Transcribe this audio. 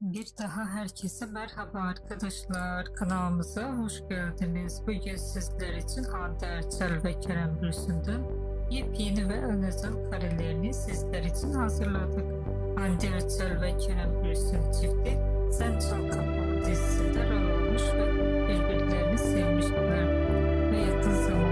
Bir daha herkese merhaba arkadaşlar. Kanalımıza hoş geldiniz. Bugün sizler için Hande Erçel ve Kerem Bülsün'den yepyeni ve özel karelerini sizler için hazırladık. Hande Erçel ve Kerem Bülsün çifti Sen Çal Kapalı dizisinde rol almış ve birbirlerini sevmişler. Ve yakın zamanda